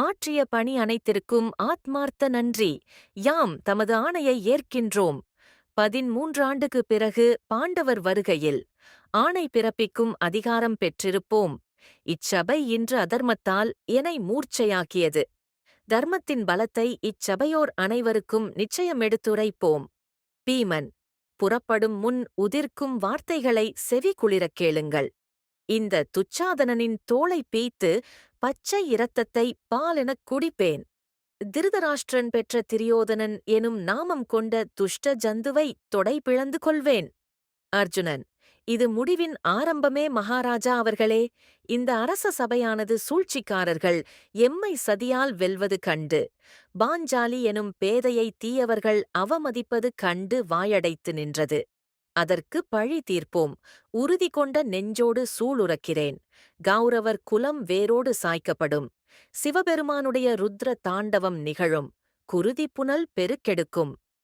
ஆற்றிய பணி அனைத்திற்கும் ஆத்மார்த்த நன்றி. யாம் தமது ஆணையை ஏற்கின்றோம். பதின்மூன்றாண்டுக்கு பிறகு பாண்டவர் வருகையில் ஆணை பிறப்பிக்கும் அதிகாரம் பெற்றிருப்போம். இச்சபை இன்று அதர்மத்தால் என்னை மூர்ச்சையாக்கியது. தர்மத்தின் பலத்தை இச்சபையோர் அனைவருக்கும் நிச்சயமெடுத்துரைப்போம். பீமன் புறப்படும் முன் உதிர்க்கும் வார்த்தைகளை செவி குளிரக் கேளுங்கள். இந்த துச்சாதனனின் தோளை பீய்த்து பச்சை இரத்தத்தை பாலெனக் குடிப்பேன். திருதராஷ்டிரன் பெற்ற திரியோதனன் எனும் நாமம் கொண்ட துஷ்ட ஜந்துவை தொடை பிளந்து கொள்வேன். அர்ஜுனன் இது முடிவின் ஆரம்பமே மகாராஜா அவர்களே. இந்த அரச சபையானது சூழ்ச்சிக்காரர்கள் எம்மை சதியால் வெல்வது கண்டு. பாஞ்சாலி எனும் பேதையை தீயவர்கள் அவமதிப்பது கண்டு வாயடைத்து நின்றது. அதற்கு பழி தீர்ப்போம். உறுதி கொண்ட நெஞ்சோடு சூளுறக்கிறேன். கௌரவர் குலம் வேரோடு சாய்க்கப்படும். சிவபெருமானுடைய ருத்ர தாண்டவம் நிகழும். குருதி புனல் பெருக்கெடுக்கும்.